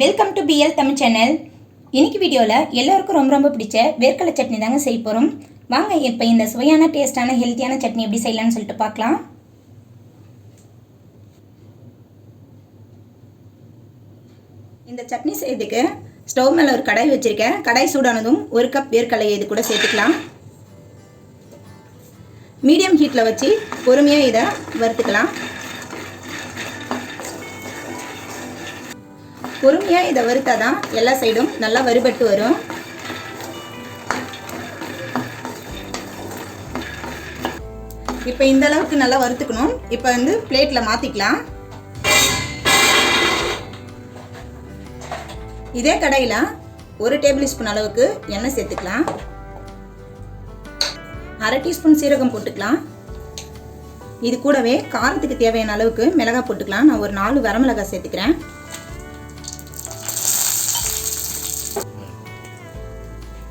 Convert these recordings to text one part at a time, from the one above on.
Welcome to PL Tamil channel இன்னைக்கு வீடியோவில் எல்லாருக்கும் ரொம்ப ரொம்ப பிடிச்ச வேர்க்கடலை சட்னி தாங்க செய்ய போகிறோம் வாங்க இப்போ இந்த சுவையான டேஸ்டான ஹெல்த்தியான சட்னி எப்படி செய்யலாம்னு சொல்லிட்டு பார்க்கலாம். இந்த சட்னி செய்யறதுக்கு ஸ்டவ் மேலே ஒரு கடாய் வச்சுருக்கேன். கடாய் சூடானதும் ஒரு கப் வேர்க்கடலை இது கூட சேர்த்துக்கலாம். மீடியம் ஹீட்டில் வச்சு பொறுமையாக இதை வறுத்துக்கலாம். பொறுமையாக இதை வறுத்தால் தான் எல்லா சைடும் நல்லா வறுபட்டு வரும். இப்போ இந்த அளவுக்கு நல்லா வறுத்துக்கணும். இப்போ வந்து பிளேட்டில் மாற்றிக்கலாம் இதே கடையில் ஒரு டேபிள் ஸ்பூன் அளவுக்கு எண்ணெய் சேர்த்துக்கலாம். அரை டீஸ்பூன் சீரகம் போட்டுக்கலாம். இது கூடவே காரத்துக்கு தேவையான அளவுக்கு மிளகாய் போட்டுக்கலாம். நான் ஒரு நாலு வரமிளகாய் சேர்த்துக்கிறேன்.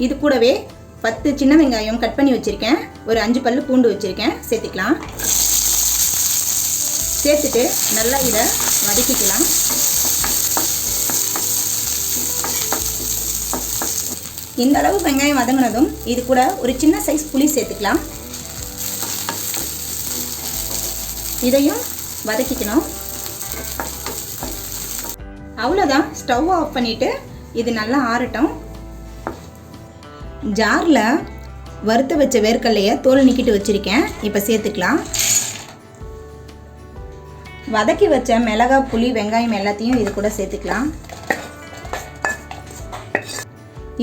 இது கூடவே பத்து சின்ன வெங்காயம் கட் பண்ணி வச்சுருக்கேன். ஒரு அஞ்சு பல் பூண்டு வச்சுருக்கேன். சேர்த்துக்கலாம். சேர்த்துட்டு நல்லா இதை வதக்கிக்கலாம். இந்த அளவு வெங்காயம் வதங்கினதும் இது கூட ஒரு சின்ன சைஸ் புளி சேர்த்துக்கலாம். இதையும் வதக்கிக்கணும். அவ்வளோதான் ஸ்டவ் ஆஃப் பண்ணிவிட்டு இது நல்லா ஆறட்டும். ஜாரில் வறுத்து வச்ச வேர்க்கடலையை தோல் நிக்கிட்டு வச்சுருக்கேன். இப்போ சேர்த்துக்கலாம். வதக்கி வச்ச மிளகா புளி வெங்காயம் எல்லாத்தையும் இது கூட சேர்த்துக்கலாம்.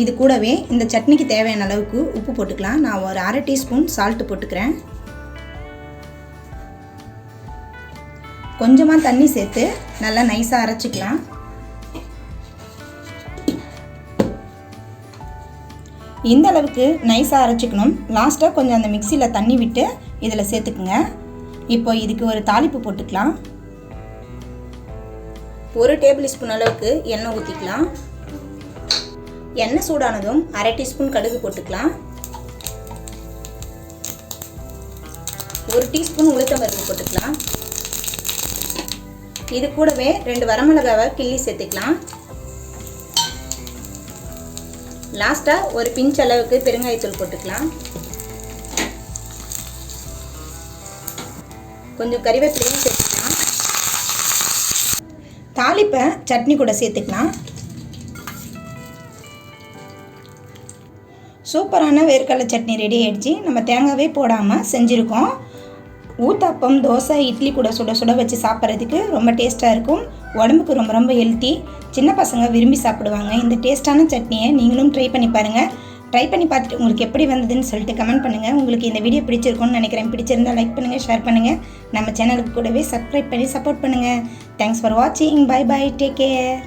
இது கூடவே இந்த சட்னிக்கு தேவையான அளவுக்கு உப்பு போட்டுக்கலாம். நான் ஒரு அரை டீஸ்பூன் சால்ட்டு போட்டுக்கிறேன். கொஞ்சமாக தண்ணி சேர்த்து நல்லா நைஸாக அரைச்சிக்கலாம். இந்த அளவுக்கு நைஸாக அரைச்சிக்கணும். லாஸ்ட்டாக கொஞ்சம் அந்த மிக்சியில் தண்ணி விட்டு இதில் சேர்த்துக்குங்க. இப்போ இதுக்கு ஒரு தாளிப்பு போட்டுக்கலாம். ஒரு டேபிள் ஸ்பூன் அளவுக்கு எண்ணெய் ஊற்றிக்கலாம் எண்ணெய் சூடானதும் அரை டீஸ்பூன் கடுகு போட்டுக்கலாம். ஒரு டீஸ்பூன் உளுத்தம்பருப்பு போட்டுக்கலாம். இது கூடவே ரெண்டு வரமிளகாவை கிள்ளி சேர்த்துக்கலாம். லாஸ்ட்டாக ஒரு பிஞ்ச் அளவுக்கு பெருங்காயத்தூள் போட்டுக்கலாம். கொஞ்சம் கறிவேப்பிலையும் சேர்த்துக்கலாம். தாளிப்பை சட்னி கூட சேர்த்துக்கலாம். சூப்பரான வேர்க்கடலை சட்னி ரெடி ஆகிடுச்சு நம்ம தேங்காவே போடாமல் செஞ்சுருக்கோம். ஊத்தாப்பம் தோசை இட்லி கூட சுட சுட வச்சு சாப்பிட்றதுக்கு ரொம்ப டேஸ்ட்டாக இருக்கும். உடம்புக்கு ரொம்ப ரொம்ப ஹெல்த்தி சின்ன பசங்க விரும்பி சாப்பிடுவாங்க. இந்த டேஸ்ட்டான சட்னியை நீங்களும் ட்ரை பண்ணி பாருங்கள் ட்ரை பண்ணி பார்த்துட்டு உங்களுக்கு எப்படி வந்ததுன்னு சொல்லிட்டு கமெண்ட் பண்ணுங்கள் உங்களுக்கு இந்த வீடியோ பிடிச்சிருக்கும்னு நினைக்கிறேன். பிடிச்சிருந்தால் லைக் பண்ணுங்கள் ஷேர் பண்ணுங்கள் நம்ம சேனலுக்கு கூடவே சப்ஸ்கிரைப் பண்ணி சப்போர்ட் பண்ணுங்கள் தேங்க்ஸ் ஃபார் வாட்சிங் பை பை டேக் கேர்